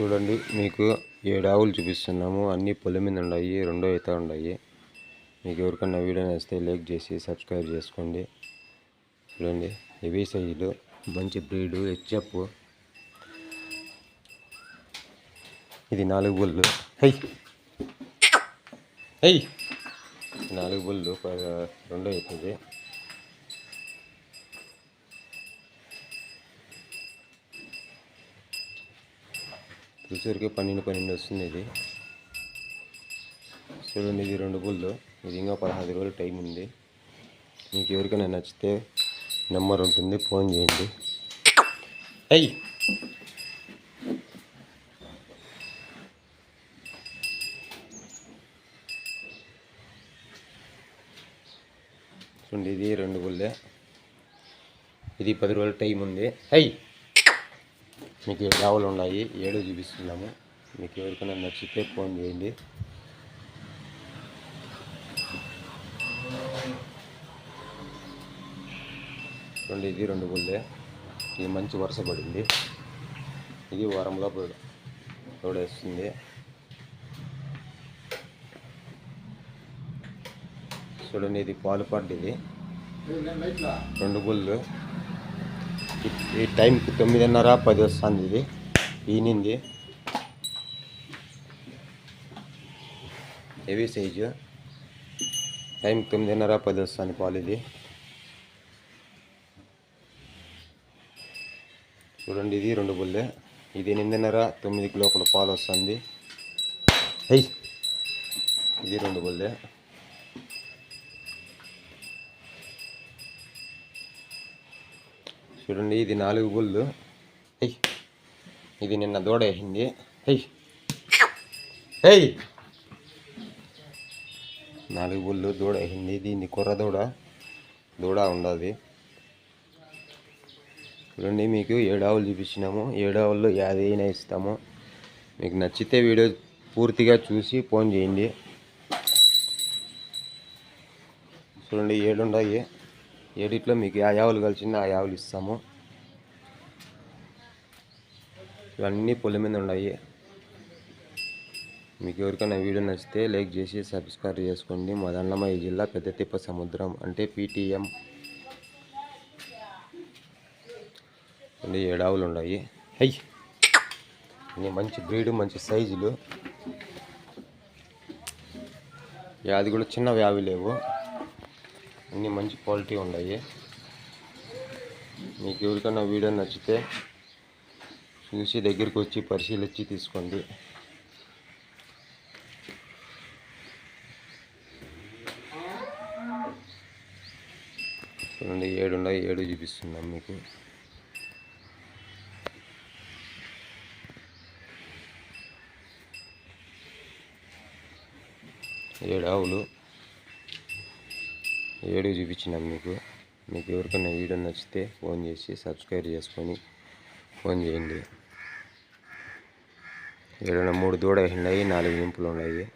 చూడండి మీకు ఏడు ఆవులు చూపిస్తున్నాము. అన్నీ పొలం మీద ఉన్నాయి రెండో అయితే ఉన్నాయి మీకు ఎవరికన్నా వీడియో నచ్చితే లైక్ చేసి సబ్స్క్రైబ్ చేసుకోండి. చూడండి ఇవి సైజులు మంచి బ్రీడు హెచ్ఎఫ్. ఇది నాలుగు బుల్లు హై! హై! నాలుగు బుల్లు ప- రెండో అవుతుంది చూసేసరికి పన్నెండు పన్నెండు వస్తుంది ఇది. చూడండి ఇది రెండు బుల్లు. ఇది ఇంకా పదహైదు రోజులు టైం ఉంది. మీకు ఎవరికైనా నచ్చితే నెంబర్ ఉంటుంది ఫోన్ చేయండి. అయ్యి చూడండి ఇది రెండు బుల్లే. ఇది పది రోజులు టైం ఉంది. అయ్యి మీకు ఏడు ఆవులు ఉన్నాయి ఏడు చూపిస్తున్నాము. మీకు ఎవరికైనా నచ్చితే ఫోన్ చేయండి. రెండు ఇది రెండు బుల్లే. ఇది మంచి వరుస పడింది. ఇది వారంలో తోడేస్తుంది. చూడండి ఇది పాలు పడ్డది రెండు బుల్లు. ఈ- టైంకి తొమ్మిదిన్నర పది వస్తుంది ఇది. ఈనింది. Heavy size. టైం తొమ్మిదిన్నర పది వస్తుంది పాలు ఇది. చూడండి ఇది రెండు బుల్లే. ఇది ఎనిమిదిన్నర తొమ్మిదికి లోపల పాలు వస్తుంది. హై. ఇది రెండు బుల్లే. చూడండి ఇది నాలుగు బుల్లు. హై ఇది నిన్న దూడ వేసింది. హై. హై. నాలుగు బుల్లు దూడ వేసింది. దీన్ని కుర్ర దూడ దూడ ఉండదు. చూడండి మీకు ఏడావులు చూపించినాము. ఏడావుల్లో యాదైనా ఇస్తాము. మీకు నచ్చితే వీడియో పూర్తిగా చూసి ఫోన్ చేయండి. చూడండి ఏడున్నాయి ఏడిట్లో మీకు ఆ యావులు కలిసింది ఆ యావులు ఇస్తాము. ఇవన్నీ పొలం మీద ఉన్నాయి. మీకు ఎవరికైనా వీడియో నచ్చితే లైక్ చేసి సబ్స్క్రైబ్ చేసుకోండి. మా దండమయ్య జిల్లా పెద్ద తిప్ప సముద్రం అంటే పీటీఎం. ఉంది ఏడు ఆవులు ఉన్నాయి అయ్యి మంచి బ్రీడ్ మంచి సైజులు. వ్యాధి కూడా చిన్న వ్యాధి లేవు. అన్ని మంచి క్వాలిటీ ఉన్నాయి. మీకు ఎవరికైనా వీడియో నచ్చితే చూసి దగ్గరికి వచ్చి పరిశీలించి తీసుకోండి. చూడండి ఏడు ఉన్నాయి ఏడు చూపిస్తున్నాం మీకు. ఏడు ఆవులు. ఏడు చూపించినాం మీకు. మీకు ఎవరికైనా వీడియో నచ్చితే ఫోన్ చేసి సబ్స్క్రైబ్ చేసుకొని ఫోన్ చేయండి. ఏడైనా మూడు దూడ ఉన్నాయి నాలుగు నింపులు ఉన్నాయి.